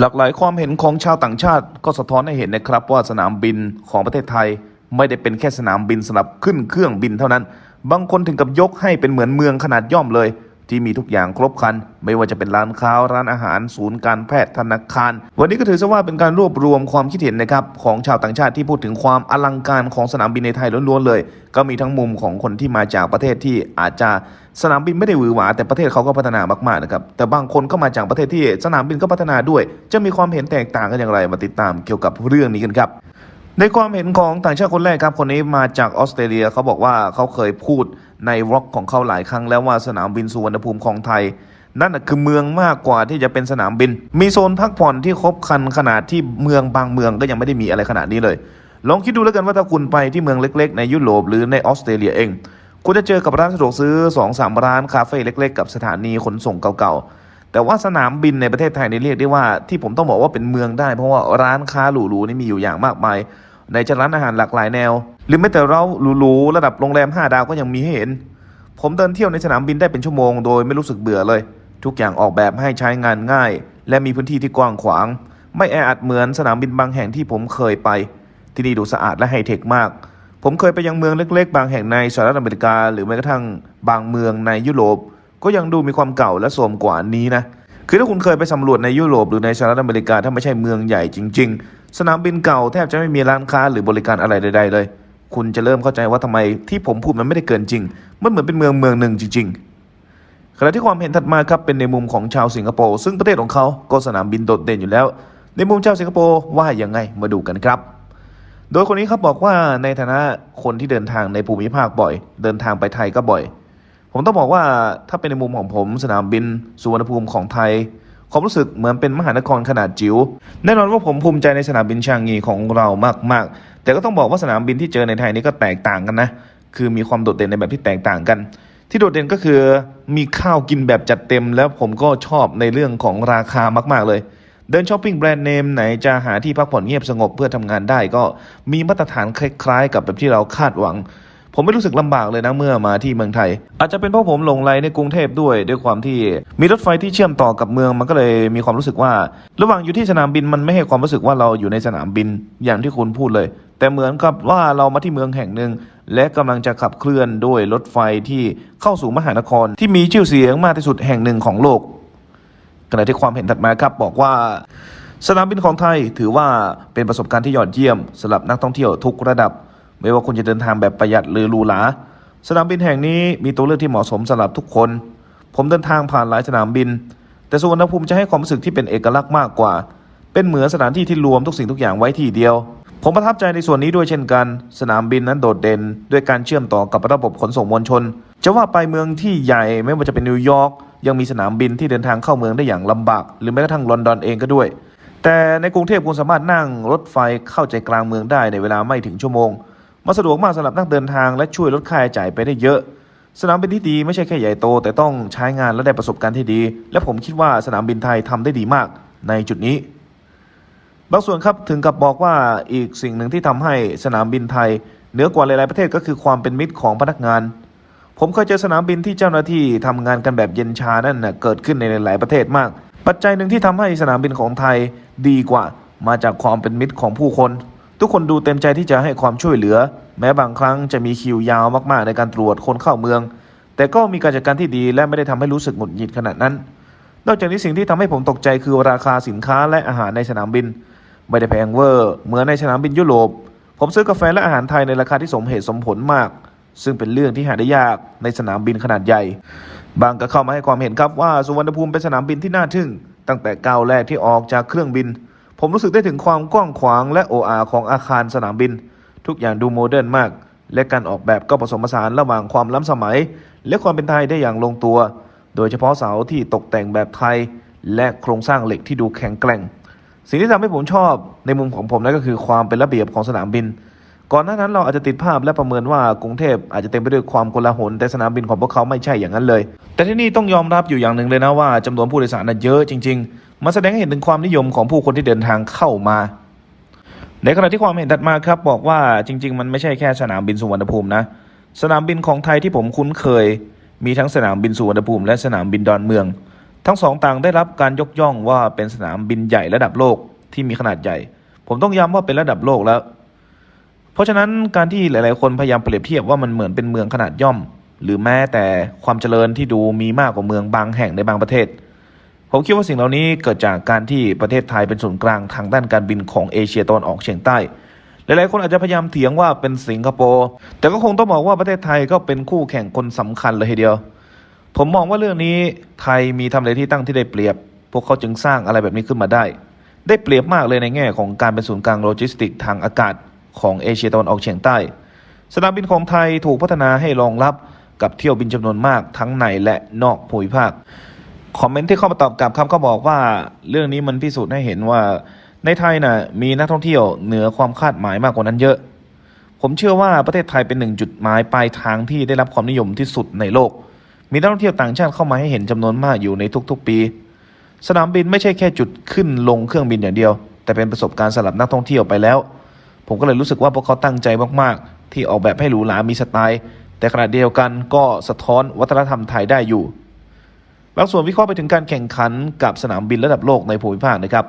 หลากหลายความเห็นของชาวต่างชาติก็สะท้อนให้เห็นนะครับว่าสนามบินของประเทศไทย ไม่ได้เป็นแค่สนามบินสำหรับขึ้นเครื่องบินเท่านั้น บางคนถึงกับยกให้เป็นเหมือนเมืองขนาดย่อมเลย ที่มีทุกอย่างครบครัน ไม่ว่าจะเป็นร้านค้าร้านอาหาร ศูนย์การแพทย์ธนาคาร วันนี้ก็ถือซะว่าเป็นการรวบรวมความคิดเห็นนะครับของชาวต่างชาติที่พูดถึงความอลังการของสนามบินในไทยล้วนๆเลย ก็มีทั้งมุมของคนที่มาจากประเทศที่อาจจะสนามบินไม่ได้หวือหวาแต่ประเทศเขาก็พัฒนามากๆนะครับแต่บางคนก็มาจากประเทศที่สนามบินก็พัฒนาด้วย จะมีความเห็นแตกต่างกันอย่างไรมาติดตามเกี่ยวกับเรื่องนี้กันครับในความเห็นของต่างชาติคนแรกครับคนนี้มาจากออสเตรเลียเขาบอกว่าเขาเคยพูด ในวล็อกของเขาหลายครั้งแล้วว่าสนามบินสุวรรณภูมิของไทย นั่นคือเมืองมากกว่าที่จะเป็นสนามบิน มีโซนพักผ่อนที่ครบคันขนาดที่เมืองบางเมืองก็ยังไม่ได้มีอะไรขนาดนี้เลย ลองคิดดูแล้วกันว่าถ้าคุณไปที่เมืองเล็ก ๆ ในยุโรปหรือในออสเตรเลียเอง คุณจะเจอกับร้านสะดวกซื้อ2อสามร้านคาเฟ่เล็ก ๆ กับสถานีขนส่งเก่าๆ แต่ว่าสนามบินในประเทศไทยนี่เรียกได้ว่าที่ผมต้องบอกว่าเป็นเมืองได้ เพราะว่าร้านค้าหรูๆนี่มีอยู่อย่างมากมายในจะร้านอาหารหลากหลายแนว หรือแม้แต่เราหรูๆระดับโรงแรม 5 ดาวก็ยังมีให้เห็น ผมเดินเที่ยวในสนามบินได้เป็นชั่วโมงโดยไม่รู้สึกเบื่อเลย ทุกอย่างออกแบบให้ใช้งานง่าย และมีพื้นที่ที่กว้างขวาง ไม่แออัดเหมือนสนามบินบางแห่งที่ผมเคยไป ที่นี่ดูสะอาดและไฮเทคมาก ผมเคยไปยังเมืองเล็ก ๆ บางแห่งในสหรัฐอเมริกา หรือแม้กระทั่งบางเมืองในยุโรป ก็ยังดูมีความเก่าและโทรมกว่านี้นะคือถ้าคุณเคยไปสำรวจในยุโรปหรือในสหรัฐอเมริกาถ้าไม่ใช่เมืองใหญ่จริง ๆ สนามบินเก่าแทบจะไม่มีร้านค้าหรือบริการอะไรใดๆเลย คุณจะเริ่มเข้าใจว่าทำไมที่ผมพูดมันไม่ได้เกินจริง มันเหมือนเป็นเมืองเมืองหนึ่งจริง ๆ ขณะที่ความเห็นถัดมาครับเป็นในมุมของชาวสิงคโปร์ซึ่งประเทศของเขาก็สนามบินโดดเด่นอยู่แล้ว ในมุมชาวสิงคโปร์ว่าอยังไงมาดูกันครับ โดยคนนี้ครับบอกว่าในฐานะคนที่เดินทางในภูมิภาคบ่อย เดินทางไปไทยก็บ่อย ผมต้องบอกว่าถ้าเป็นในมุมของผมสนามบินสุวรรณภูมิของไทยความรู้สึกเหมือนเป็นมหานครขนาดจิ๋วแน่นอนว่าผมภูมิใจในสนามบินชางงีของเรามาก ๆ แต่ก็ต้องบอกว่าสนามบินที่เจอในไทยนี้ก็แตกต่างกันนะ คือมีความโดดเด่นในแบบที่แตกต่างกัน ที่โดดเด่นก็คือมีข้าวกินแบบจัดเต็ม แล้วผมก็ชอบในเรื่องของราคามาก ๆ เลย เดินช้อปปิ้งแบรนด์เนมไหนจะหาที่พักผ่อนเงียบสงบเพื่อทำงานได้ก็มีมาตรฐานคล้าย ๆ กับแบบที่เราคาดหวัง ผมไม่รู้สึกลำบากเลยนะเมื่อมาที่เมืองไทย อาจจะเป็นเพราะผมหลงไหลในกรุงเทพด้วย ด้วยความที่มีรถไฟที่เชื่อมต่อกับเมืองมันก็เลยมีความรู้สึกว่า ระหว่างอยู่ที่สนามบินมันไม่ให้ความรู้สึกว่าเราอยู่ในสนามบินอย่างที่คุณพูดเลย แต่เหมือนกับว่าเรามาที่เมืองแห่งหนึ่งและกำลังจะขับเคลื่อนด้วยรถไฟที่เข้าสู่มหานคร ที่มีชื่อเสียงมากที่สุดแห่งหนึ่งของโลกขณะที่ความเห็นถัดมาครับบอกว่าสนามบินของไทยถือว่าเป็นประสบการณ์ที่ยอดเยี่ยมสำหรับนักท่องเที่ยวทุกระดับ ไม่ว่าคุณจะเดินทางแบบประหยัดหรือหรูหราสนามบินแห่งนี้มีตัวเลือกที่เหมาะสมสำหรับทุกคน ผมเดินทางผ่านหลายสนามบิน แต่สุวรรณภูมิจะให้ความรู้สึกที่เป็นเอกลักษณ์มากกว่า เป็นเหมือนสถานที่ที่รวมทุกสิ่งทุกอย่างไว้ที่เดียว ผมประทับใจในส่วนนี้ด้วยเช่นกัน สนามบินนั้นโดดเด่น ด้วยการเชื่อมต่อกับระบบขนส่งมวลชน จะว่าไปเมืองที่ใหญ่ไม่ว่าจะเป็นนิวยอร์กยังมีสนามบินที่เดินทางเข้าเมืองได้อย่างลำบาก หรือแม้กระทั่งลอนดอนเองก็ด้วย แต่ในกรุงเทพคุณสามารถนั่งรถไฟเข้าใจกลางเมืองได้ในเวลาไม่ถึงชั่วโมง มันสะดวกมากสำหรับนักเดินทางและช่วยลดค่าใช้จ่ายไปได้เยอะ สนามบินที่ดีไม่ใช่แค่ใหญ่โต แต่ต้องใช้งานและได้ประสบการณ์ที่ดี และผมคิดว่าสนามบินไทยทำได้ดีมากในจุดนี้ บางส่วนครับถึงกับบอกว่าอีกสิ่งหนึ่งที่ทำให้สนามบินไทยเหนือกว่าหลายๆประเทศก็คือความเป็นมิตรของพนักงาน ผมเคยเจอสนามบินที่เจ้าหน้าที่ทำงานกันแบบเย็นชานั่นนะเกิดขึ้นในหลายๆประเทศมาก ปัจจัยหนึ่งที่ทำให้สนามบินของไทยดีกว่า มาจากความเป็นมิตรของผู้คน ทุกคนดูเต็มใจที่จะให้ความช่วยเหลือ แม้บางครั้งจะมีคิวยาวมากๆในการตรวจคนเข้าเมือง แต่ก็มีการจัดการที่ดีและไม่ได้ทำให้รู้สึกหงุดหงิดขนาดนั้น นอกจากนี้สิ่งที่ทำให้ผมตกใจคือราคาสินค้าและอาหารในสนามบิน ไม่ได้แพงเวอร์เหมือนในสนามบินยุโรป ผมซื้อกาแฟและอาหารไทยในราคาที่สมเหตุสมผลมาก ซึ่งเป็นเรื่องที่หาได้ยากในสนามบินขนาดใหญ่ บางก็เข้ามาให้ความเห็นครับว่าสุวรรณภูมิเป็นสนามบินที่น่าทึ่ง ตั้งแต่ก้าวแรกที่ออกจากเครื่องบิน ผมรู้สึกได้ถึงความกว้างขวางและโออาของอาคารสนามบิน ทุกอย่างดูโมเดิร์นมาก และการออกแบบก็ผสมผสานระหว่างความล้ำสมัย และความเป็นไทยได้อย่างลงตัว โดยเฉพาะเสาที่ตกแต่งแบบไทย และโครงสร้างเหล็กที่ดูแข็งแกร่ง สิ่งที่ทำให้ผมชอบในมุมของผมนั่นก็คือความเป็นระเบียบของสนามบิน ก่อนหน้านั้นเราอาจจะติดภาพและประเมินว่ากรุงเทพอาจจะเต็มไปด้วยความโกลาหลแต่สนามบินของพวกเขาไม่ใช่อย่างนั้นเลย แต่ที่นี่ต้องยอมรับอยู่อย่างหนึ่งเลยนะว่าจำนวนผู้โดยสารน่ะเยอะจริง ๆ มันแสดงให้เห็นถึงความนิยมของผู้คนที่เดินทางเข้ามา ในขณะที่ความเห็นถัดมาครับบอกว่าจริง ๆ มันไม่ใช่แค่สนามบินสุวรรณภูมินะ สนามบินของไทยที่ผมคุ้นเคย มีทั้งสนามบินสุวรรณภูมิและสนามบินดอนเมือง ทั้งสองต่างได้รับการยกย่องว่าเป็นสนามบินใหญ่ระดับโลกที่มีขนาดใหญ่ ผมต้องย้ำว่าเป็นระดับโลกแล้ว เพราะฉะนั้นการที่หลาย ๆ คนพยายามเปรียบเทียบว่ามันเหมือนเป็นเมืองขนาดย่อม หรือแม้แต่ความเจริญที่ดูมีมากกว่าเมืองบางแห่งในบางประเทศ ผมคิดว่าสิ่งเหล่านี้เกิดจากการที่ประเทศไทยเป็นศูนย์กลางทางด้านการบินของเอเชียตะวันออกเฉียงใต้หลายๆคนอาจจะพยายามเถียงว่าเป็นสิงคโปร์แต่ก็คงต้องบอกว่าประเทศไทยก็เป็นคู่แข่งคนสำคัญเลยทีเดียว ผมมองว่าเรื่องนี้ไทยมีทำเลที่ตั้งที่ได้เปรียบ พวกเขาจึงสร้างอะไรแบบนี้ขึ้นมาได้ ได้เปรียบมากเลยในแง่ของการเป็นศูนย์กลางโลจิสติกส์ทางอากาศของเอเชียตะวันออกเฉียงใต้ สนามบินของไทยถูกพัฒนาให้รองรับกับเที่ยวบินจำนวนมากทั้งในและนอกภูมิภาค คอมเมนต์ที่เข้ามาตอบกลับครับก็บอกว่าเรื่องนี้มันพิสูจน์ให้เห็นว่าในไทยน่ะมีนักท่องเที่ยวเหนือความคาดหมายมากกว่านั้นเยอะ ผมเชื่อว่าประเทศไทยเป็นหนึ่งจุดหมายปลายทางที่ได้รับความนิยมที่สุดในโลก มีนักท่องเที่ยวต่างชาติเข้ามาให้เห็นจำนวนมากอยู่ในทุกๆปี สนามบินไม่ใช่แค่จุดขึ้นลงเครื่องบินอย่างเดียว แต่เป็นประสบการณ์สำหรับนักท่องเที่ยวไปแล้ว ผมก็เลยรู้สึกว่าพวกเขาตั้งใจมากๆ ที่ออกแบบให้หรูหรามีสไตล์ แต่ขณะเดียวกันก็สะท้อนวัฒนธรรมไทยได้อยู่ บางส่วนวิเคราะห์ไปถึงการแข่งขันกับสนามบินระดับโลกในภูมิภาคนะครับ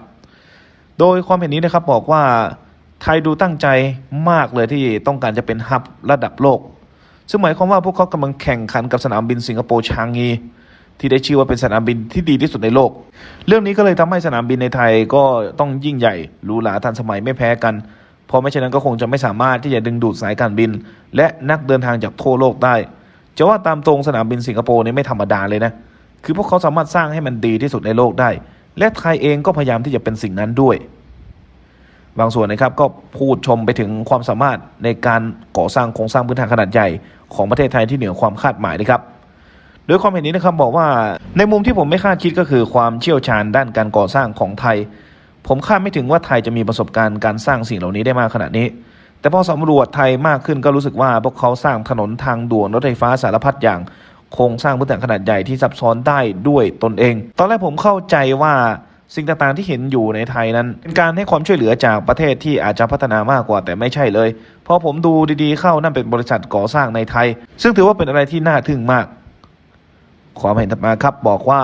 โดยความเห็นนี้นะครับบอกว่าไทยดูตั้งใจมากเลยที่ต้องการจะเป็นฮับระดับโลก ซึ่งหมายความว่าพวกเขากำลังแข่งขันกับสนามบินสิงคโปร์ชางงีที่ได้ชื่อว่าเป็นสนามบินที่ดีที่สุดในโลก เรื่องนี้ก็เลยทำให้สนามบินในไทยก็ต้องยิ่งใหญ่หรูหราทันสมัยไม่แพ้กัน เพราะไม่เช่นนั้นก็คงจะไม่สามารถที่จะดึงดูดสายการบิน และนักเดินทางจากทั่วโลกได้ จะว่าตามตรงสนามบินสิงคโปร์นี่ไม่ธรรมดาเลยนะ คือพวกเขาสามารถสร้างให้มันดีที่สุดในโลกได้ และไทยเองก็พยายามที่จะเป็นสิ่งนั้นด้วย บางส่วนนะครับก็พูดชมไปถึงความสามารถในการก่อสร้างโครงสร้างพื้นฐานขนาดใหญ่ของประเทศไทยที่เหนือความคาดหมายนะครับโดยความเห็นนี้นะครับบอกว่าในมุมที่ผมไม่คาดคิดก็คือความเชี่ยวชาญด้านการก่อสร้างของไทย ผมคาดไม่ถึงว่าไทยจะมีประสบการณ์การสร้างสิ่งเหล่านี้ได้มากขนาดนี้ แต่พอสำรวจไทยมากขึ้นก็รู้สึกว่าพวกเขาสร้างถนนทางด่วนรถไฟฟ้าสารพัดอย่าง โครงสร้างพื้นฐานขนาดใหญ่ที่ซับซ้อนได้ด้วยตนเอง ตอนแรกผมเข้าใจว่าสิ่งต่างๆที่เห็นอยู่ในไทยนั้น เป็นการให้ความช่วยเหลือจากประเทศที่อาจจะพัฒนามากกว่าแต่ไม่ใช่เลยพอผมดูดีๆเข้านั่นเป็นบริษัทก่อสร้างในไทย ซึ่งถือว่าเป็นอะไรที่น่าทึ่งมาก ความเห็นถัดมาครับบอกว่า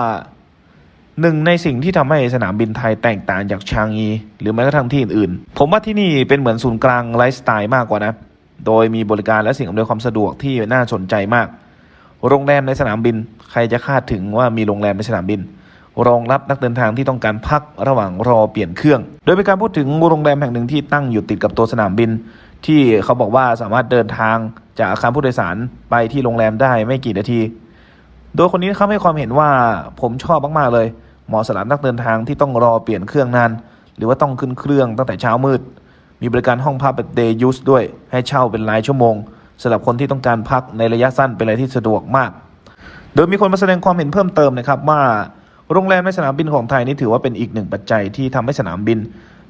หนึ่งในสิ่งที่ทำให้สนามบินไทยแตกต่างจากชางงีหรือแม้กระทั่งที่อื่นๆ ผมว่าที่นี่เป็นเหมือนศูนย์กลางไลฟ์สไตล์มากกว่านะ โดยมีบริการและสิ่งอำนวยความสะดวกที่น่าสนใจมาก โรงแรมในสนามบิน ใครจะคาดถึงว่ามีโรงแรมในสนามบิน รองรับนักเดินทางที่ต้องการพักระหว่างรอเปลี่ยนเครื่อง โดยเป็นการพูดถึงโรงแรมแห่งหนึ่งที่ตั้งอยู่ติดกับตัวสนามบิน ที่เขาบอกว่าสามารถเดินทางจากอาคารผู้โดยสารไปที่โรงแรมได้ไม่กี่นาที โดยคนนี้เขาให้ความเห็นว่าผมชอบมากๆเลยเหมาะสำหรับนักเดินทางที่ต้องรอเปลี่ยนเครื่องนาน หรือว่าต้องขึ้นเครื่องตั้งแต่เช้ามืด มีบริการห้องพักแบบ day use ด้วย ให้เช่าเป็นรายชั่วโมง สำหรับคนที่ต้องการพักในระยะสั้นเป็นอะไรที่สะดวกมาก โดยมีคนมาแสดงความเห็นเพิ่มเติมนะครับว่าโรงแรมในสนามบินของไทยนี่ถือว่าเป็นอีกหนึ่งปัจจัยที่ทำให้สนามบิน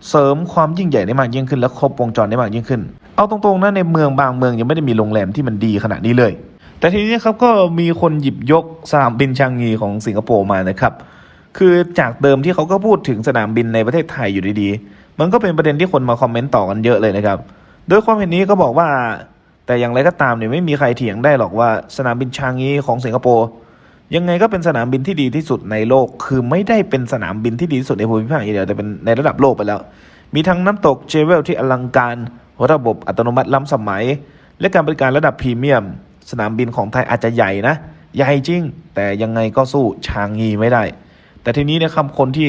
เสริมความยิ่งใหญ่ได้มากยิ่งขึ้นและครบวงจรได้มากยิ่งขึ้น เอาตรงๆนะในเมืองบางเมืองยังไม่ได้มีโรงแรมที่มันดีขนาดนี้เลย แต่ทีนี้ครับก็มีคนหยิบยกสนามบินชางงีของสิงคโปร์มานะครับคือจากเดิมที่เขาก็พูดถึงสนามบินในประเทศไทยอยู่ดีๆ มันก็เป็นประเด็นที่คนมาคอมเมนต์ต่อกันเยอะเลยนะครับ โดยความเห็นนี้ก็บอกว่า แต่อย่างไรก็ตามเนี่ยไม่มีใครเถียงได้หรอกว่าสนามบินชางงีของสิงคโปร์ยังไงก็เป็นสนามบินที่ดีที่สุดในโลก คือไม่ได้เป็นสนามบินที่ดีที่สุดในภูมิภาคอย่างเดียวแต่เป็นในระดับโลกไปแล้ว มีทั้งน้ำตกเจเวลที่อลังการ ระบบอัตโนมัติล้ำสมัย และการบริการระดับพรีเมียม สนามบินของไทยอาจจะใหญ่นะ ใหญ่จริง แต่ยังไงก็สู้ชางงีไม่ได้ แต่ทีนี้นะครับคนที่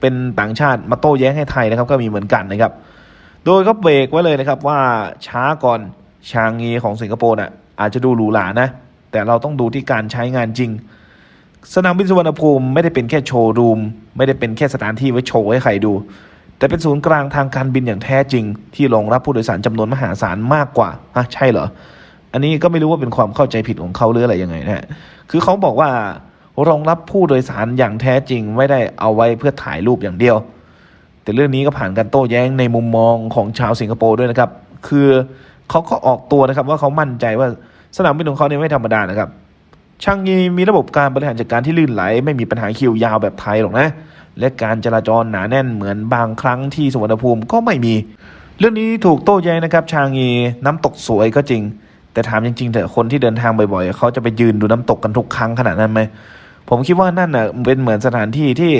เป็นต่างชาติมาโต้แย้งให้ไทยนะครับก็มีเหมือนกันนะครับ โดยก็เบรกไว้เลยนะครับว่าช้าก่อน ชางงีของสิงคโปร์น่ะอาจจะดูหรูหรานะ แต่เราต้องดูที่การใช้งานจริง สนามบินสุวรรณภูมิไม่ได้เป็นแค่โชว์รูม ไม่ได้เป็นแค่สถานที่ไว้โชว์ให้ใครดู แต่เป็นศูนย์กลางทางการบินอย่างแท้จริง ที่รองรับผู้โดยสารจำนวนมหาศาลมากกว่าฮะใช่เหรออันนี้ก็ไม่รู้ว่าเป็นความเข้าใจผิดของเขาหรืออะไรยังไงนะฮะคือเขาบอกว่ารองรับผู้โดยสารอย่างแท้จริงไม่ได้เอาไว้เพื่อถ่ายรูปอย่างเดียว แต่เรื่องนี้ก็ผ่านการโต้แย้งในมุมมองของชาวสิงคโปร์ด้วยนะครับ คือ เขาก็ออกตัวนะครับว่าเขามั่นใจว่าสนามบินของเขาเนี่ยไม่ธรรมดานะครับช่างยีมีระบบการบริหารจัดการที่ลื่นไหล ไม่มีปัญหาคิวยาวแบบไทยหรอกนะ และการจราจรหนาแน่นเหมือนบางครั้งที่สุวรรณภูมิก็ไม่มี เรื่องนี้ถูกโต้แย้งนะครับ ชางยีน้ำตกสวยก็จริง แต่ถามจริงๆเถอะคนที่เดินทางบ่อยๆเขาจะไปยืนดูน้ำตกกันทุกครั้งขนาดนั้นไหมผมคิดว่านั่นน่ะเป็นเหมือนสถานที่ที่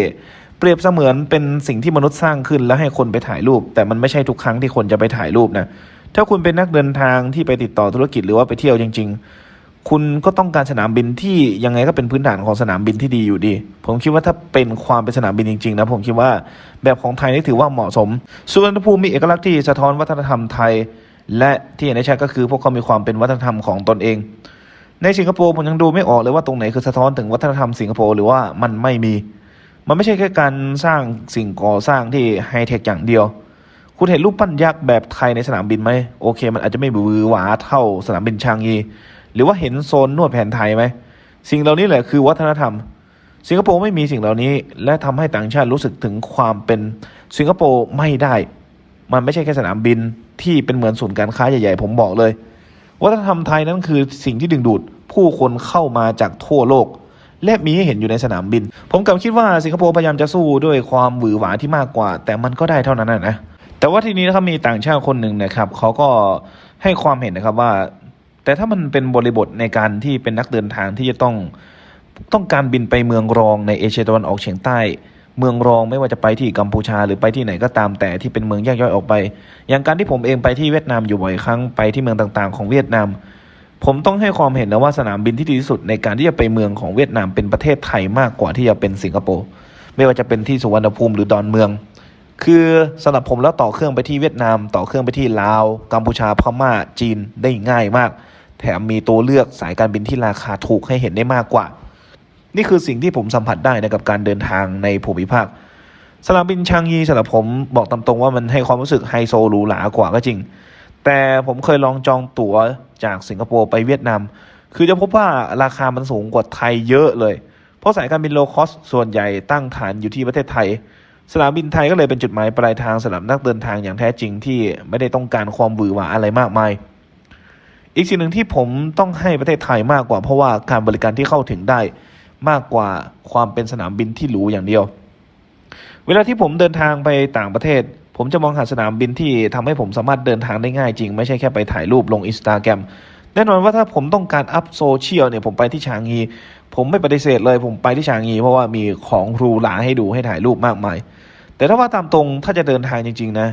เปรียบเสมือนเป็นสิ่งที่มนุษย์สร้างขึ้นแล้วให้คนไปถ่ายรูป แต่มันไม่ใช่ทุกครั้งที่คนจะไปถ่ายรูปนะ ถ้าคุณเป็นนักเดินทางที่ไปติดต่อธุรกิจหรือว่าไปเที่ยวจริง ๆ คุณก็ต้องการสนามบินที่ยังไงก็เป็นพื้นฐานของสนามบินที่ดีอยู่ดี ผมคิดว่าถ้าเป็นความเป็นสนามบินจริงๆนะผมคิดว่าแบบของไทยนี่ถือว่าเหมาะสมสุวรรณภูมิมีเอกลักษณ์ที่สะท้อนวัฒนธรรมไทย และที่เห็นได้ชัดก็คือพวกเขามีความเป็นวัฒนธรรมของตนเองในสิงคโปร์ผมยังดูไม่ออกเลยว่าตรงไหนคือสะท้อนถึงวัฒนธรรมสิงคโปร์หรือว่ามันไม่มี มันไม่ใช่แค่การสร้างสิ่งก่อสร้างที่ไฮเทคอย่างเดียว คุณเห็นรูปปั้นยักษ์แบบไทยในสนามบินไหมโอเค มันอาจจะไม่บือหวาเท่าสนามบินชางยี หรือว่าเห็นโซนนวดแผนไทยไหมสิ่งเหล่านี้แหละคือวัฒนธรรม สิงคโปร์ไม่มีสิ่งเหล่านี้ และทำให้ต่างชาติรู้สึกถึงความเป็นสิงคโปร์ไม่ได้ มันไม่ใช่แค่สนามบินที่เป็นเหมือนศูนย์การค้าใหญ่ๆ ผมบอกเลย วัฒนธรรมไทยนั้นคือสิ่งที่ดึงดูดผู้คนเข้ามาจากทั่วโลก และมีให้เห็นอยู่ในสนามบิน ผมกลับคิดว่าสิงคโปร์พยายามจะสู้ด้วยความหวือหวาที่มากกว่า แต่มันก็ได้เท่านั้นนะนะ แต่ว่าทีนี้นะครับมีต่างชาติคนหนึ่งนะครับเขาก็ให้ความเห็นนะครับว่า แต่ถ้ามันเป็นบริบทในการที่เป็นนักเดินทางที่จะต้องต้องการบินไปเมืองรองในเอเชียตะวันออกเฉียงใต้ เมืองรองไม่ว่าจะไปที่กัมพูชาหรือไปที่ไหนก็ตามแต่ที่เป็นเมืองแยกย่อยออกไป อย่างการที่ผมเองไปที่เวียดนามอยู่บ่อยครั้งไปที่เมืองต่างๆ ของเวียดนาม ผมต้องให้ความเห็นนะว่าสนามบินที่ดีที่สุดในการที่จะไปเมืองของเวียดนามเป็นประเทศไทยมากกว่าที่จะเป็นสิงคโปร์ไม่ว่าจะเป็นที่สุวรรณภูมิหรือดอนเมือง คือสำหรับผมแล้วต่อเครื่องไปที่เวียดนาม ต่อเครื่องไปที่ลาว กัมพูชาพม่าจีนได้ง่ายมาก แถมมีตัวเลือกสายการบินที่ราคาถูกให้เห็นได้มากกว่า นี่คือสิ่งที่ผมสัมผัสได้นะกับการเดินทางในภูมิภาคสนามบินชางยีสำหรับผมบอกตามตรงว่ามันให้ความรู้สึกไฮโซหรูหรากว่าก็จริง แต่ผมเคยลองจองตั๋วจากสิงคโปร์ไปเวียดนาม คือจะพบว่าราคามันสูงกว่าไทยเยอะเลย เพราะสายการบินโลคอสส่วนใหญ่ตั้งฐานอยู่ที่ประเทศไทย สนามบินไทยก็เลยเป็นจุดหมายปลายทางสำหรับนักเดินทางอย่างแท้จริงที่ไม่ได้ต้องการความหวือหวาอะไรมากมาย อีกสิ่งหนึ่งที่ผมต้องให้ประเทศไทยมากกว่าเพราะว่าการบริการที่เข้าถึงได้มากกว่าความเป็นสนามบินที่หรูอย่างเดียว เวลาที่ผมเดินทางไปต่างประเทศ ผมจะมองหาสนามบินที่ทำให้ผมสามารถเดินทางได้ง่ายจริง ไม่ใช่แค่ไปถ่ายรูปลงอินสตาแกรมแน่นอนว่าถ้าผมต้องการอัพโซเชียลเนี่ยผมไปที่ชางงี ผมไม่ปฏิเสธเลย ผมไปที่ชางงีเพราะว่ามีของรูหราให้ดูให้ถ่ายรูปมากมาย แต่ถ้าว่าตามตรงถ้าจะเดินทางจริง ๆ นะ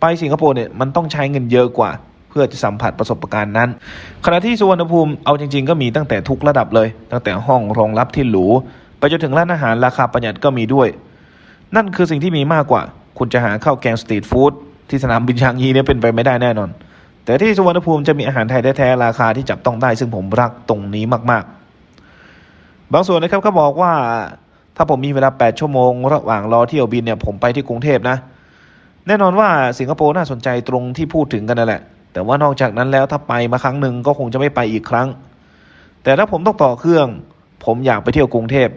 ไปสิงคโปร์เนี่ยมันต้องใช้เงินเยอะกว่า เพื่อจะสัมผัสประสบการณ์นั้น ขณะที่สุวรรณภูมิเอาจริง ๆ ก็มีตั้งแต่ทุกระดับเลย ตั้งแต่ห้องรองรับที่หรูไปจนถึงร้านอาหารราคาประหยัดก็มีด้วย นั่นคือสิ่งที่มีมากกว่า คุณจะหาข้าวแกงสตรีทฟู้ดที่สนามบินชางยีเนี่ยเป็นไปไม่ได้แน่นอน แต่ที่สุวรรณภูมิจะมีอาหารไทยแท้ๆราคาที่จับต้องได้ซึ่งผมรักตรงนี้มากๆ บางส่วนนะครับเขาบอกว่าถ้าผมมีเวลา 8 ชั่วโมง ระหว่างรอเที่ยวบินเนี่ยผมไปที่กรุงเทพนะ แน่นอนว่าสิงคโปร์น่าสนใจตรงที่พูดถึงกันนั่นแหละ แต่ว่านอกจากนั้นแล้วถ้าไปมาครั้งหนึ่งก็คงจะไม่ไปอีกครั้ง แต่ถ้าผมต้องต่อเครื่อง ผมอยากไปเที่ยวกรุงเทพ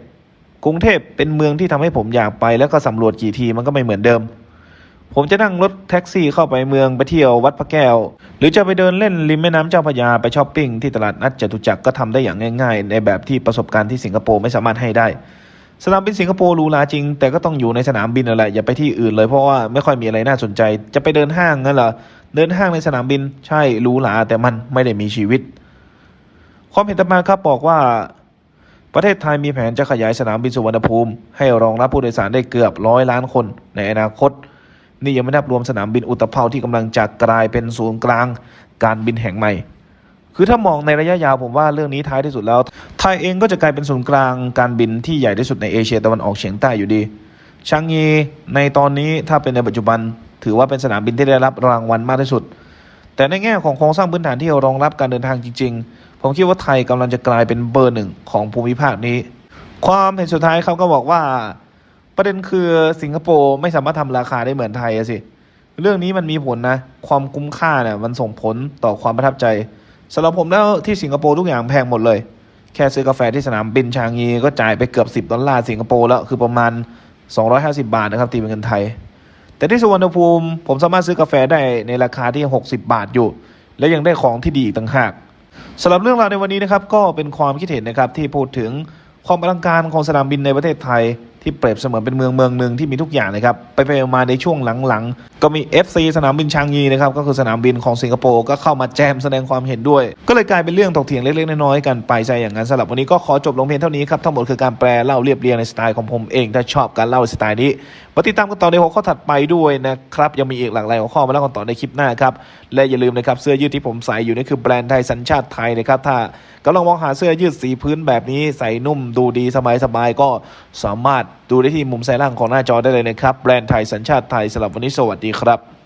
กรุงเทพเป็นเมืองที่ทำให้ผมอยากไปแล้วก็สำรวจกี่ทีมันก็ไม่เหมือนเดิม ผมจะนั่งรถแท็กซี่เข้าไปเมืองไปเที่ยววัดพระแก้ว หรือจะไปเดินเล่นริมแม่น้ำเจ้าพระยาไปช้อปปิ้งที่ตลาดนัดจตุจักรก็ทำได้อย่างง่าย ๆ ในแบบที่ประสบการณ์ที่สิงคโปร์ไม่สามารถให้ได้ สนามบินสิงคโปร์รูหราจริง แต่ก็ต้องอยู่ในสนามบินนั่นแหละอย่าไปที่อื่นเลยเพราะว่าไม่ค่อยมีอะไรน่าสนใจ จะไปเดินห้างงั้นเหรอเดินห้างในสนามบินใช่รูหราแต่มันไม่ได้มีชีวิต ความเห็นต่อมาครับบอกว่าประเทศไทยมีแผนจะขยายสนามบินสุวรรณภูมิ ให้รองรับผู้โดยสารได้เกือบร้อยล้านคนในอนาคต นี่ยังไม่นับรวมสนามบินอุตภเปาที่กำลังจะกลายเป็นศูนย์กลางการบินแห่งใหม่ คือถ้ามองในระยะยาวผมว่าเรื่องนี้ท้ายที่สุดแล้ว ไทยเองก็จะกลายเป็นศูนย์กลางการบินที่ใหญ่ที่สุดในเอเชียตะวันออกเฉียงใต้อยู่ดีชางงีในตอนนี้ถ้าเป็นในปัจจุบัน ถือว่าเป็นสนามบินที่ได้รับรางวัลมากที่สุด แต่ในแง่ของโครงสร้างพื้นฐานที่รองรับการเดินทางจริง ๆ ผมคิดว่าไทยกำลังจะกลายเป็นเบอร์หนึ่งของภูมิภาคนี้ ความเห็นสุดท้ายเขาก็บอกว่า ประเด็นคือสิงคโปร์ไม่สามารถทำราคาได้เหมือนไทยอะสิ เรื่องนี้มันมีผลนะ ความคุ้มค่าเนี่ยมันส่งผลต่อความประทับใจสำหรับผมแล้วที่สิงคโปร์ทุกอย่างแพงหมดเลย แค่ซื้อกาแฟที่สนามบินชางงีก็จ่ายไปเกือบ 10 ดอลลาร์สิงคโปร์แล้ว คือประมาณ 250 บาทนะครับตีเป็นเงินไทย แต่ที่สุวรรณภูมิ ผมสามารถซื้อกาแฟได้ในราคาที่ 60 บาทอยู่ และยังได้ของที่ดีอีกต่างหากสำหรับเรื่องราวในวันนี้นะครับก็เป็นความคิดเห็นนะครับที่พูดถึงความอลังการของสนามบินในประเทศไทย ที่เปรียบเสมือนเป็นเมืองเมืองหนึ่งที่มีทุกอย่างนะครับ ไปไปมาในช่วงหลังๆ ก็มี FC สนามบินชางยีนะครับ ก็คือสนามบินของสิงคโปร์ก็เข้ามาแจมแสดงความเห็นด้วย ก็เลยกลายเป็นเรื่องถกเถียงเล็กๆ น้อยๆ กันไปใช่อย่างนั้นสำหรับวันนี้ก็ขอจบลงเพียงเท่านี้ครับ ทั้งหมดคือการแปลเล่าเรียบเรียงในสไตล์ของผมเอง ถ้าชอบการเล่าสไตล์นี้มาติดตามกันต่อในหัวข้อถัดไปด้วยนะครับ ยังมีอีกหลากหลายหัวข้อมาเล่ากันต่อในคลิปหน้าครับ และอย่าลืมนะครับเสื้อยืดที่ผมใส่อยู่นี่คือแบรนด์ไทยสัญชาติไทยนะครับ ถ้ากำลังมองหาเสื้อยืดสีพื้นแบบนี้ใส่นุ่มดูดีสบายๆก็สามารถดูได้ที่มุมซ้ายล่างของหน้าจอได้เลยนะครับ แบรนด์ไทยสัญชาติไทยสำหรับวันนี้สวัสดีครับ